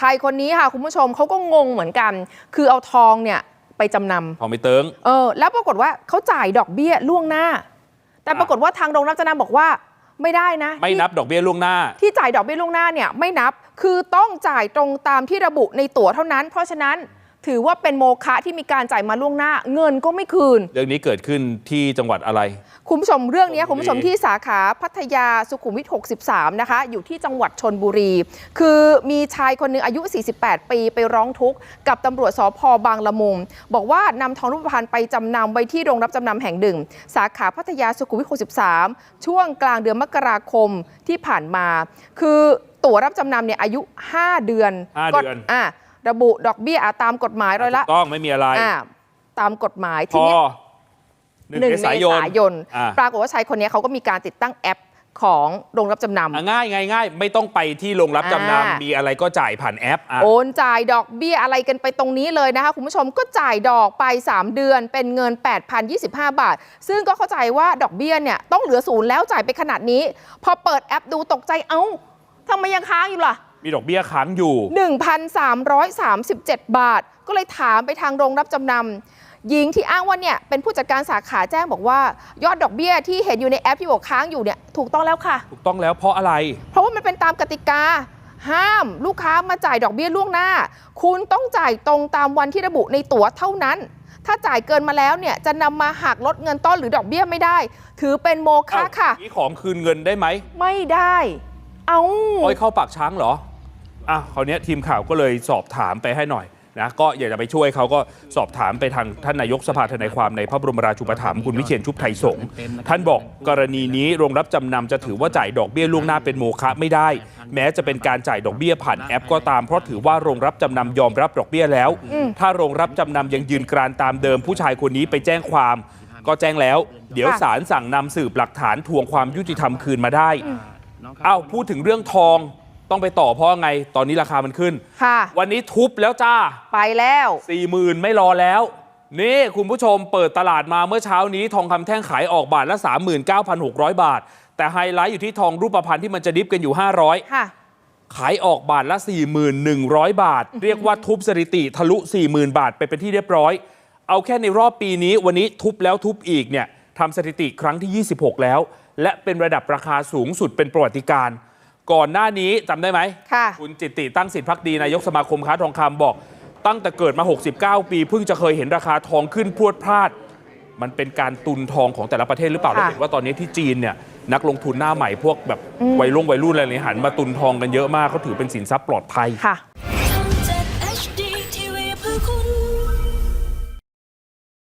ชายคนนี้ค่ะคุณผู้ชมเขาก็งงเหมือนกัน คือเอาทองเนี่ยไปจำนำทองไม่เติงเออ แล้วปรากฏว่าเขาจ่ายดอกเบี้ยล่วงหน้า แต่ปรากฏว่าทางโรงรับจำนำบอกว่าไม่ได้นะ ไม่ที่นับดอกเบี้ยล่วงหน้า ที่จ่ายดอกเบี้ยล่วงหน้าเนี่ยไม่นับคือต้องจ่ายตรงตามที่ระบุในตั๋วเท่านั้น เพราะฉะนั้น ถือว่าเป็นโมฆะที่มีการจ่ายมาล่วงหน้า เงินก็ไม่คืน เรื่องนี้เกิดขึ้นที่จังหวัดอะไร คุณผู้ชมเรื่องนี้ชลบุรีคุณผู้ชมที่สาขาพัทยาสุขุมวิท 63 นะคะ อยู่ที่จังหวัดชนบุรี คือมีชายคนหนึ่งอายุ 48 ปีไปร้องทุกข์กับตำรวจสพบางละมุง บอกว่านำทองรูปพรรณไปจำนำไว้ที่โรงรับจำนำแห่งหนึ่ง สาขาพัทยาสุขุมวิท 63 ช่วงกลางเดือนมกราคมที่ผ่านมา คือตั๋วรับจำนำเนี่ยอายุ 5 เดือนห้าก็เดือนอะ ระบุดอกเบี้ยอะตามกฎหมายร้อยละถูกต้องไม่มีอะไรอะตามกฎหมายพทีอนี้ หนึ่งหนึ่งเมเมษายนษายน อะปรากฏว่าชายคนนี้เขาก็มีการติดตั้งแอปของโรงรับจำนอะง่ายง่ายง่ายไม่ต้องไปที่โรงรับจำอ่า นำมีอะไรก็จ่ายผ่านแอปอะำโอนจ่ายดอกเบี้ยอะไรกันไปตรงนี้เลยนะคะ คุณผู้ชมก็จ่ายดอกไป 3 เดือนเป็นเงิน 8,025 บาท ซึ่งก็เข้าใจว่าดอกเบี้ยเนี่ยต้องเหลือศูนย์แล้วจ่ายไปขนาดนี้ พอเปิดแอปดูตกใจเอ้าทำไมยังค้างอยู่ล่ะ มีดอกเบี้ยค้างอยู่ 1,337 บาท ก็เลยถามไปทางโรงรับจำนำหญิงที่อ้างว่าเนี่ยเป็นผู้จัดการสาขาแจ้งบอกว่า ยอดดอกเบี้ยที่เห็นอยู่ในแอปที่บอกค้างอยู่เนี่ยถูกต้องแล้วค่ะ ถูกต้องแล้วเพราะอะไร เพราะว่ามันเป็นตามกติกา ห้ามลูกค้ามาจ่ายดอกเบี้ยล่วงหน้า คุณต้องจ่ายตรงตามวันที่ระบุในตั๋วเท่านั้น ถ้าจ่ายเกินมาแล้วเนี่ยจะนำมาหักลดเงินต้นหรือดอกเบี้ยไม่ได้ ถือเป็นโมฆะเอ้าค่ะนี่ของคืนเงินได้ไหมไม่ได้ เอา อ้อยเข้าปากช้างเหรอ อะคราวเนี้ยทีมข่าวก็เลยสอบถามไปให้หน่อยนะก็อยากจะไปช่วยเขาก็สอบถามไปทางท่านนายกสภาทนายความในพระบรมราชูปถัมภ์คุณวิเชียนชุบไทยสงฆ์ท่านบอกกรณีนี้โรงรับจำนำจะถือว่าจ่ายดอกเบี้ยล่วงหน้าเป็นโมฆะไม่ได้ แม้จะเป็นการจ่ายดอกเบี้ยผ่านแอปก็ตามเพราะถือว่าโรงรับจำนำยอมรับดอกเบี้ยแล้ว ถ้าโรงรับจำนำยังยืนกรานตามเดิม ผู้ชายคนนี้ไปแจ้งความ ก็แจ้งแล้ว เดี๋ยวค่ะศาลสั่งนำสืบหลักฐานทวงความยุติธรรมคืนมาได้เอ้าพูดถึงเรื่องทอง ต้องไปต่อเพราะไงตอนนี้ราคามันขึ้น ค่ะ วันนี้ทุบแล้วจ้า ไปแล้ว4 0,000ไม่รอแล้ว นี่คุณผู้ชมเปิดตลาดมาเมื่อเช้านี้ทองคำแท่งขายออกบาทละ 39,600 บาท แต่ไฮไลท์อยู่ที่ทองรูปพรรณที่มันจะดิฟกันอยู่ 500 ค่ะ ขายออกบาทละ 4,100 บาท เรียกว่าทุบสถิติทะลุ 40,000 บาทไปเป็นที่เรียบร้อย เอาแค่ในรอบปีนี้วันนี้ทุบแล้วทุบอีกเนี่ยทำสถิติครั้งที่ 26 แล้ว และเป็นระดับราคาสูงสุดเป็นประวัติการณ์ ก่อนหน้านี้จำได้ไหมค่ะ คุณจิตติตั้งสิทธิพักดีนายกสมาคมค้าทองคำบอก ตั้งแต่เกิดมา 69 ปีเพิ่งจะเคยเห็นราคาทองขึ้นพรวดพลาด มันเป็นการตุนทองของแต่ละประเทศหรือเปล่าค่ะเราเห็นว่าตอนนี้ที่จีนเนี่ยนักลงทุนหน้าใหม่พวกแบบวัยรุ่งวัยรุ่นอะไรเนี่ยหันมาตุนทองกันเยอะมากเขาถือเป็นสินทรัพย์ปลอดภัย ค่ะ